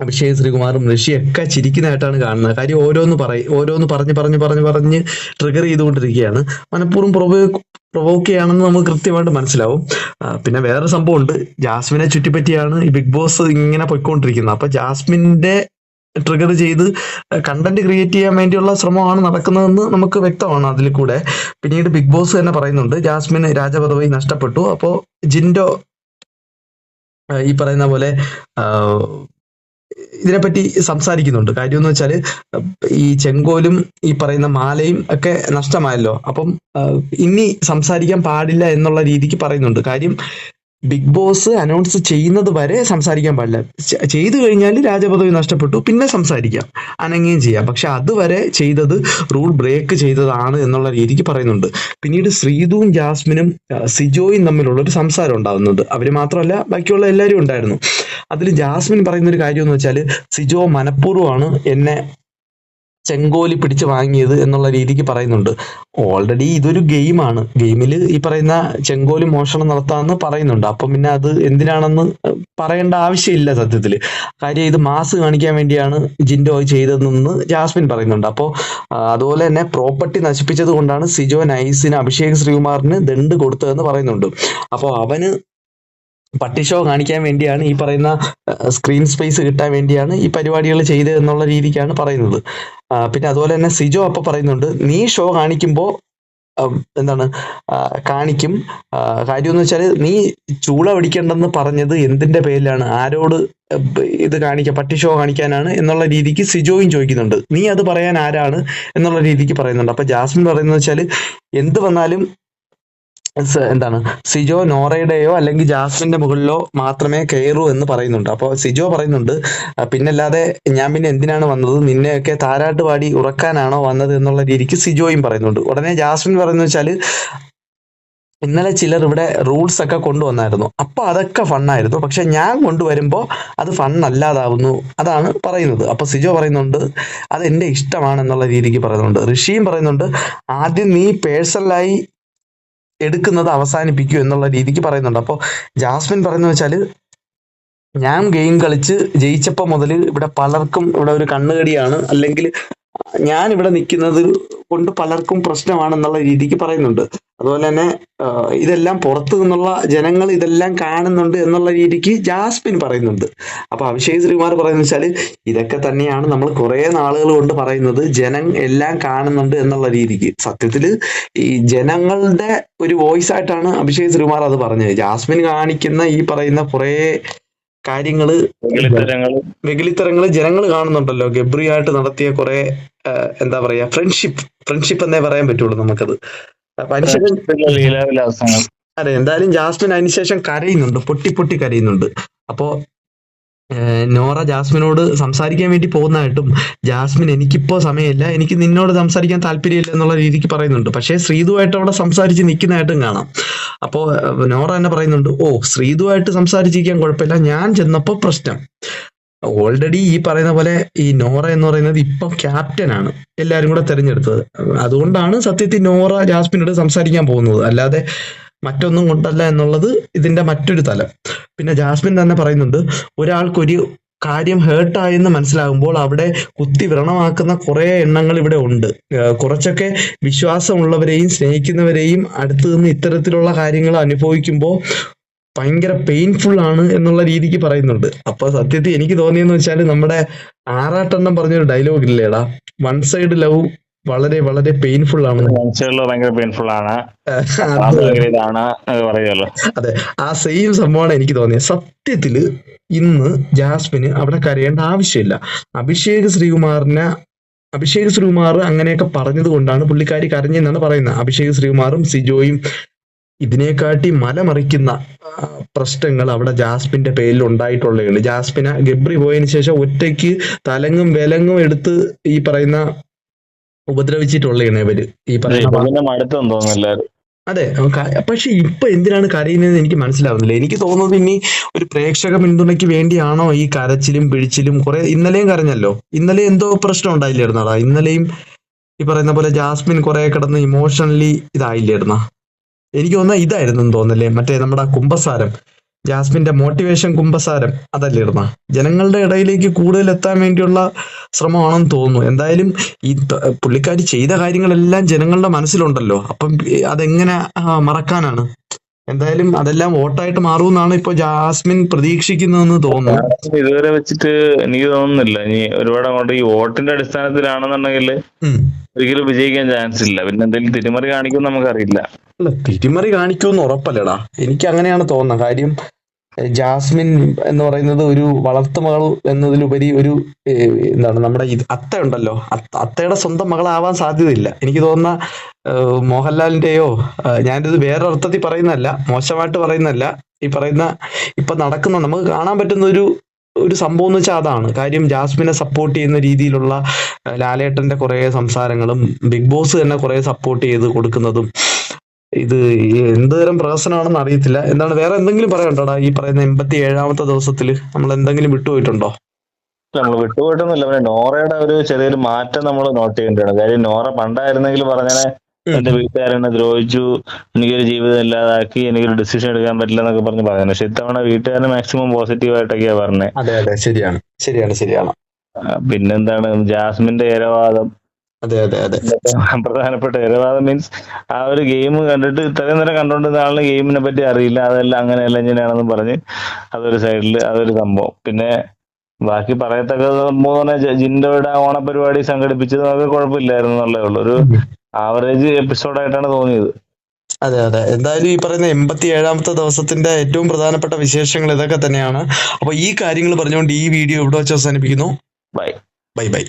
അഭിഷേക് ശ്രീകുമാറും ഋഷിയൊക്കെ ചിരിക്കുന്നതായിട്ടാണ് കാണുന്നത്. കാര്യം ഓരോന്ന് പറയും ഓരോന്ന് പറഞ്ഞ് പറഞ്ഞ് പറഞ്ഞ് പറഞ്ഞ് ട്രിഗർ ചെയ്തുകൊണ്ടിരിക്കുകയാണ്. മനഃപൂർവം പ്രൊവോ പ്രൊവോക്ക് ചെയ്യാണെന്ന് നമുക്ക് കൃത്യമായിട്ട് മനസ്സിലാവും. പിന്നെ വേറെ സംഭവമുണ്ട്. ജാസ്മിനെ ചുറ്റിപ്പറ്റിയാണ് ഈ ബിഗ് ബോസ് ഇങ്ങനെ പോയിക്കൊണ്ടിരിക്കുന്നത്. അപ്പൊ ജാസ്മിന്റെ ട്രിഗർ ചെയ്ത് കണ്ടന്റ് ക്രിയേറ്റ് ചെയ്യാൻ വേണ്ടിയുള്ള ശ്രമമാണ് നടക്കുന്നതെന്ന് നമുക്ക് വ്യക്തമാണ് അതിൽ കൂടെ. പിന്നീട് ബിഗ് ബോസ് തന്നെ പറയുന്നുണ്ട് ജാസ്മിൻ രാജപദവി നഷ്ടപ്പെട്ടു. അപ്പോ ജിൻഡോ ഈ പറയുന്ന പോലെ ഇതിനെപ്പറ്റി സംസാരിക്കുന്നുണ്ട്. കാര്യം എന്ന് വെച്ചാൽ ഈ ചെങ്കോലും ഈ പറയുന്ന മാലയും ഒക്കെ നഷ്ടമായല്ലോ. അപ്പം ഇനി സംസാരിക്കാൻ പാടില്ല എന്നുള്ള രീതിക്ക് പറയുന്നുണ്ട്. കാര്യം ബിഗ് ബോസ് അനൗൺസ് ചെയ്യുന്നത് വരെ സംസാരിക്കാൻ പാടില്ല. ചെയ്തു കഴിഞ്ഞാൽ രാജപദവി നഷ്ടപ്പെട്ടു പിന്നെ സംസാരിക്കാം. അനങ്ങുകയും ചെയ്യാം. പക്ഷെ അതുവരെ ചെയ്തത് റൂൾ ബ്രേക്ക് ചെയ്തതാണ് എന്നുള്ള രീതിക്ക് പറയുന്നുണ്ട്. പിന്നീട് ശ്രീതുവും ജാസ്മിനും സിജോയും തമ്മിലുള്ള ഒരു സംസാരം ഉണ്ടാകുന്നുണ്ട് അവർ മാത്രമല്ല ബാക്കിയുള്ള എല്ലാവരും ഉണ്ടായിരുന്നു. അതിൽ ജാസ്മിൻ പറയുന്ന ഒരു കാര്യം എന്ന് വെച്ചാൽ സിജോ മനഃപൂർവമാണ് എന്നെ ചെങ്കോലി പിടിച്ച് വാങ്ങിയത് എന്നുള്ള രീതിക്ക് പറയുന്നുണ്ട്. ഓൾറെഡി ഇതൊരു ഗെയിമാണ്. ഗെയിമിൽ ഈ പറയുന്ന ചെങ്കോലി മോഷണം നടത്താമെന്ന് പറയുന്നുണ്ട്. അപ്പം പിന്നെ അത് എന്തിനാണെന്ന് പറയേണ്ട ആവശ്യമില്ല സത്യത്തിൽ കാര്യം ഇത് മാസ് കാണിക്കാൻ വേണ്ടിയാണ് ജിൻഡോ ചെയ്തതെന്ന് ജാസ്മിൻ പറയുന്നുണ്ട്. അപ്പോൾ അതുപോലെ തന്നെ പ്രോപ്പർട്ടി നശിപ്പിച്ചത് കൊണ്ടാണ് സിജോ നൈസിന് അഭിഷേക് ശ്രീകുമാറിന് ദണ്ട് കൊടുത്തതെന്ന് പറയുന്നുണ്ട്. അപ്പോൾ അവന് പട്ടി ഷോ കാണിക്കാൻ വേണ്ടിയാണ് ഈ പറയുന്ന സ്ക്രീൻ സ്പേസ് കിട്ടാൻ വേണ്ടിയാണ് ഈ പരിപാടികൾ ചെയ്തത് എന്നുള്ള രീതിക്കാണ് പറയുന്നത്. പിന്നെ അതുപോലെ തന്നെ സിജോ അപ്പൊ പറയുന്നുണ്ട് നീ ഷോ കാണിക്കുമ്പോൾ എന്താണ് കാണിക്കും. കാര്യം എന്ന് വെച്ചാൽ നീ ചൂള പിടിക്കേണ്ടെന്ന് പറഞ്ഞത് എന്തിന്റെ പേരിലാണ്? ആരോട് ഇത് കാണിക്ക പട്ടി ഷോ കാണിക്കാനാണ്? എന്നുള്ള രീതിക്ക് സിജോയും ചോദിക്കുന്നുണ്ട്. നീ അത് പറയാൻ ആരാണ്? എന്നുള്ള രീതിക്ക് പറയുന്നുണ്ട്. അപ്പൊ ജാസ്മിൻ പറയുന്നത് വെച്ചാൽ എന്ത് വന്നാലും എന്താണ്? സിജോ നോറയുടെയോ അല്ലെങ്കിൽ ജാസ്മിന്റെ മുകളിലോ മാത്രമേ കയറൂ എന്ന് പറയുന്നുണ്ട്. അപ്പോൾ സിജോ പറയുന്നുണ്ട് പിന്നല്ലാതെ ഞാൻ പിന്നെ എന്തിനാണ് വന്നത്? നിന്നെയൊക്കെ താരാട്ട് പാടി ഉറക്കാനാണോ വന്നത് എന്നുള്ള രീതിക്ക് സിജോയും പറയുന്നുണ്ട്. ഉടനെ ജാസ്മിൻ പറയുന്നത് വെച്ചാൽ ഇന്നലെ ചിലർ ഇവിടെ റൂൾസ് ഒക്കെ കൊണ്ടുവന്നായിരുന്നു. അപ്പൊ അതൊക്കെ ഫണ്ണായിരുന്നു പക്ഷെ ഞാൻ കൊണ്ടുവരുമ്പോൾ അത് ഫണ്ണല്ലാതാവുന്നു അതാണ് പറയുന്നത്. അപ്പൊ സിജോ പറയുന്നുണ്ട് അത് എന്റെ ഇഷ്ടമാണ് എന്നുള്ള രീതിക്ക് പറയുന്നുണ്ട്. ഋഷിയും പറയുന്നുണ്ട് ആദ്യം നീ പേഴ്സണലായി എടുക്കുന്നത് അവസാനിപ്പിക്കൂ എന്നുള്ള രീതിക്ക് പറയുന്നുണ്ട്. അപ്പോൾ ജാസ്മിൻ പറയുന്ന വെച്ചാൽ ഞാൻ ഗെയിം കളിച്ച് ജയിച്ചപ്പോൾ മുതൽ ഇവിടെ പലർക്കും ഇവിടെ ഒരു കണ്ണുകടിയാണ്. അല്ലെങ്കിൽ ഞാൻ ഇവിടെ നിൽക്കുന്നത് കൊണ്ട് പലർക്കും പ്രശ്നമാണെന്നുള്ള രീതിക്ക് പറയുന്നുണ്ട്. അതുപോലെ തന്നെ ഇതെല്ലാം പുറത്തു നിന്നുള്ള ജനങ്ങൾ ഇതെല്ലാം കാണുന്നുണ്ട് എന്നുള്ള രീതിക്ക് ജാസ്മിൻ പറയുന്നുണ്ട്. അപ്പൊ അഭിഷേക് ശ്രീകുമാർ പറയുന്നത് വെച്ചാൽ ഇതൊക്കെ തന്നെയാണ് നമ്മൾ കുറെ നാളുകൾ കൊണ്ട് പറയുന്നത്. ജനം എല്ലാം കാണുന്നുണ്ട് എന്നുള്ള രീതിക്ക്. സത്യത്തിൽ ഈ ജനങ്ങളുടെ ഒരു വോയിസ് ആയിട്ടാണ് അഭിഷേക് ശ്രീകുമാർ അത് പറഞ്ഞത്. ജാസ്മിൻ കാണിക്കുന്ന ഈ പറയുന്ന കുറെ കാര്യങ്ങൾ വെകിളിത്തരങ്ങൾ. ജനങ്ങൾ കാണുന്നുണ്ടല്ലോ. ഗബ്രിയായിട്ട് നടത്തിയ കുറെ എന്താ പറയാ ഫ്രണ്ട്ഷിപ്പ് ഫ്രണ്ട്ഷിപ്പ് എന്നേ പറയാൻ പറ്റുള്ളൂ നമുക്കത്. അപ്പൊ അതിനുശേഷം ലീലാവിലാസങ്ങൾ അതെ എന്തായാലും ജാസ്മിൻ അതിനുശേഷം കരയുന്നുണ്ട് പൊട്ടി പൊട്ടി കരയുന്നുണ്ട്. അപ്പോ നോറ ജാസ്മിനോട് സംസാരിക്കാൻ വേണ്ടി പോകുന്നതായിട്ടും ജാസ്മിൻ എനിക്കിപ്പോ സമയമില്ല എനിക്ക് നിന്നോട് സംസാരിക്കാൻ താല്പര്യമില്ല എന്നുള്ള രീതിക്ക് പറയുന്നുണ്ട്. പക്ഷേ ശ്രീതുവായിട്ട് അവിടെ സംസാരിച്ച് നിൽക്കുന്നതായിട്ടും കാണാം. അപ്പോ നോറ തന്നെ പറയുന്നുണ്ട് ഓ ശ്രീതുവായിട്ട് സംസാരിച്ചിരിക്കാൻ കുഴപ്പമില്ല ഞാൻ ചെന്നപ്പോ പ്രശ്നം. ഓൾറെഡി ഈ പറയുന്ന പോലെ ഈ നോറ എന്ന് പറയുന്നത് ഇപ്പൊ ക്യാപ്റ്റൻ ആണ്. എല്ലാരും കൂടെ തെരഞ്ഞെടുത്തത്. അതുകൊണ്ടാണ് സത്യത്തിൽ നോറ ജാസ്മിനോട് സംസാരിക്കാൻ പോകുന്നത്. അല്ലാതെ മറ്റൊന്നും കൊണ്ടല്ല എന്നുള്ളത് ഇതിന്റെ മറ്റൊരു തലം. പിന്നെ ജാസ്മിൻ തന്നെ പറയുന്നുണ്ട് ഒരാൾക്കൊരു കാര്യം ഹേർട്ടായെന്ന് മനസ്സിലാകുമ്പോൾ അവിടെ കുത്തി വ്രണമാക്കുന്ന കുറെ എണ്ണങ്ങൾ ഇവിടെ ഉണ്ട്. കുറച്ചൊക്കെ വിശ്വാസമുള്ളവരെയും സ്നേഹിക്കുന്നവരെയും അടുത്തു നിന്ന് ഇത്തരത്തിലുള്ള കാര്യങ്ങൾ അനുഭവിക്കുമ്പോൾ ഭയങ്കര പെയിൻഫുൾ ആണ് എന്നുള്ള രീതിക്ക് പറയുന്നുണ്ട്. അപ്പൊ സത്യത്തിൽ എനിക്ക് തോന്നിയെന്ന് വെച്ചാൽ നമ്മുടെ ആറാട്ടെണ്ണം പറഞ്ഞൊരു ഡയലോഗ് ഇല്ലേടാ? വൺ സൈഡ് ലവ് വളരെ വളരെ പെയിൻഫുൾ ആണ്. ഭയങ്കര പെയിൻഫുൾ ആണ്. അതെ ആ സെയിം സംഭവമാണ് എനിക്ക് തോന്നിയത്. സത്യത്തിൽ ഇന്ന് ജാസ്മിന് അവിടെ കരയേണ്ട ആവശ്യമില്ല. അഭിഷേക് ശ്രീകുമാറിനെ അഭിഷേക് ശ്രീകുമാർ അങ്ങനെയൊക്കെ പറഞ്ഞത് കൊണ്ടാണ് പുള്ളിക്കാരി കരഞ്ഞെന്നാണ് പറയുന്നത്. അഭിഷേക് ശ്രീകുമാറും സിജോയും ഇതിനെക്കാട്ടി മലമറിക്കുന്ന പ്രശ്നങ്ങൾ അവിടെ ജാസ്മിന്റെ പേരിൽ ഉണ്ടായിട്ടുള്ളതാണ്. ജാസ്മിന ഗബ്രി പോയതിനു ശേഷം ഒറ്റയ്ക്ക് തലങ്ങും വിലങ്ങും എടുത്ത് ഈ പറയുന്ന ഉപദ്രവിച്ചിട്ടുള്ളതാണ് ഇവർ. ഈ പറയുന്ന അതെ പക്ഷെ ഇപ്പൊ എന്തിനാണ് കരയുന്നത് എനിക്ക് മനസ്സിലാവുന്നില്ല. എനിക്ക് തോന്നുന്നത് ഇനി ഒരു പ്രേക്ഷക പിന്തുണയ്ക്ക് വേണ്ടിയാണോ ഈ കരച്ചിലും പിഴിച്ചിലും കുറെ ഇന്നലെയും കരഞ്ഞല്ലോ. ഇന്നലെ എന്തോ പ്രശ്നം ഉണ്ടായില്ലായിരുന്നടാ. ഇന്നലെയും ഈ പറയുന്ന പോലെ ജാസ്മിൻ കുറെ കിടന്ന് ഇമോഷണലി ഇതായില്ലായിരുന്ന. എനിക്ക് തോന്നുന്ന ഇതായിരുന്നു തോന്നല്ലേ മറ്റേ നമ്മുടെ കുംഭസാരം. ജാസ്മിന്റെ മോട്ടിവേഷൻ കുംഭസാരം അതല്ലായിരുന്ന ജനങ്ങളുടെ ഇടയിലേക്ക് കൂടുതൽ എത്താൻ വേണ്ടിയുള്ള ശ്രമമാണെന്ന് തോന്നുന്നു. എന്തായാലും ഈ പുള്ളിക്കാരി ചെയ്ത കാര്യങ്ങളെല്ലാം ജനങ്ങളുടെ മനസ്സിലുണ്ടല്ലോ. അപ്പം അതെങ്ങനെ മറക്കാനാണ്? എന്തായാലും അതെല്ലാം വോട്ടായിട്ട് മാറുമെന്നാണ് ഇപ്പൊ ജാസ്മിൻ പ്രതീക്ഷിക്കുന്നതെന്ന് തോന്നുന്നു. ഇതുവരെ വെച്ചിട്ട് എനിക്ക് തോന്നുന്നില്ല. ഇനി ഒരുപാട് അങ്ങോട്ട് ഈ വോട്ടിന്റെ അടിസ്ഥാനത്തിലാണെന്നുണ്ടെങ്കിൽ. ഒരിക്കലും വിജയിക്കാൻ ചാൻസ് ഇല്ല. പിന്നെ എന്തെങ്കിലും തിരിമറി കാണിക്കും നമുക്കറിയില്ല. അല്ല തിരിമറി കാണിക്കുമെന്ന് ഉറപ്പല്ലടാ. എനിക്ക് അങ്ങനെയാണ് തോന്നുന്നത്. കാര്യം ജാസ്മിൻ എന്ന് പറയുന്നത് ഒരു വളർത്തു മകൾ എന്നതിലുപരി ഒരു എന്താണ് നമ്മുടെ അത്ത ഉണ്ടല്ലോ അത്ത- അത്തയുടെ സ്വന്തം മകളാവാൻ സാധ്യതയില്ല. എനിക്ക് തോന്നുന്ന മോഹൻലാലിന്റെയോ ഞാനിത് വേറെ അർത്ഥത്തിൽ പറയുന്നതല്ല മോശമായിട്ട് പറയുന്നതല്ല. ഈ പറയുന്ന ഇപ്പൊ നടക്കുന്ന നമുക്ക് കാണാൻ പറ്റുന്ന ഒരു ഒരു സംഭവം എന്ന് വെച്ചാൽ അതാണ്. കാര്യം ജാസ്മിനെ സപ്പോർട്ട് ചെയ്യുന്ന രീതിയിലുള്ള ലാലേട്ടന്റെ കുറെ സംസാരങ്ങളും ബിഗ് ബോസ് തന്നെ കുറെ സപ്പോർട്ട് ചെയ്ത് കൊടുക്കുന്നതും ഇത് എന്ത് തരം പ്രഹസനമാണെന്ന് അറിയത്തില്ല. എന്താണ് വേറെ എന്തെങ്കിലും പറയണ്ടോടാ ഈ പറയുന്ന എൺപത്തി ഏഴാമത്തെ ദിവസത്തിൽ നമ്മൾ എന്തെങ്കിലും വിട്ടുപോയിട്ടുണ്ടോ? നമ്മൾ വിട്ടുപോയിട്ടൊന്നുമില്ല. പിന്നെ നോറയുടെ ഒരു ചെറിയൊരു മാറ്റം നമ്മൾ നോട്ട് ചെയ്യേണ്ടതാണ് കാര്യം നോറ പണ്ടായിരുന്നെങ്കിൽ പറഞ്ഞാൽ എന്റെ വീട്ടുകാരെന്നെ ദ്രോഹിച്ചു. എനിക്കൊരു ജീവിതം ഇല്ലാതാക്കി. എനിക്കൊരു ഡിസിഷൻ എടുക്കാൻ പറ്റില്ല എന്നൊക്കെ പറഞ്ഞ് പറയുന്നത് പക്ഷെ ഇത്തവണ വീട്ടുകാരെ മാക്സിമം പോസിറ്റീവ് ആയിട്ടൊക്കെയാ പറഞ്ഞത് അതെ അതെ. ശരിയാണ്. ശരിയാണ് ശരിയാണ്. പിന്നെന്താണ്? ജാസ്മിന്റെ ഏരവാദം അതെ അതെ അതെ. പ്രധാനപ്പെട്ട ഏരവാദം മീൻസ് ആ ഒരു ഗെയിം കണ്ടിട്ട് ഇത്രയും നേരം കണ്ടുകൊണ്ടിരുന്ന ആളിന് ഗെയിമിനെ പറ്റി അറിയില്ല. അതെല്ലാം അങ്ങനെയല്ല ഇങ്ങനെയാണെന്ന് പറഞ്ഞ് അതൊരു സൈഡിൽ അതൊരു സംഭവം. പിന്നെ ബാക്കി പറയത്തക്ക സംഭവം ജിൻഡോയുടെ ഓണപരിപാടി സംഘടിപ്പിച്ചത് നമുക്ക് കുഴപ്പമില്ലായിരുന്നു എന്നുള്ളേ ഉള്ളൂ. ഒരു ആവറേജ് എപ്പിസോഡായിട്ടാണ് തോന്നിയത്. അതെ അതെ. എന്തായാലും ഈ പറയുന്ന എൺപത്തി ഏഴാമത്തെ ദിവസത്തിന്റെ ഏറ്റവും പ്രധാനപ്പെട്ട വിശേഷങ്ങൾ ഇതൊക്കെ തന്നെയാണ്. അപ്പൊ ഈ കാര്യങ്ങൾ പറഞ്ഞുകൊണ്ട് ഈ വീഡിയോ ഇവിടെ വെച്ച് അവസാനിപ്പിക്കുന്നു. Bye bye bye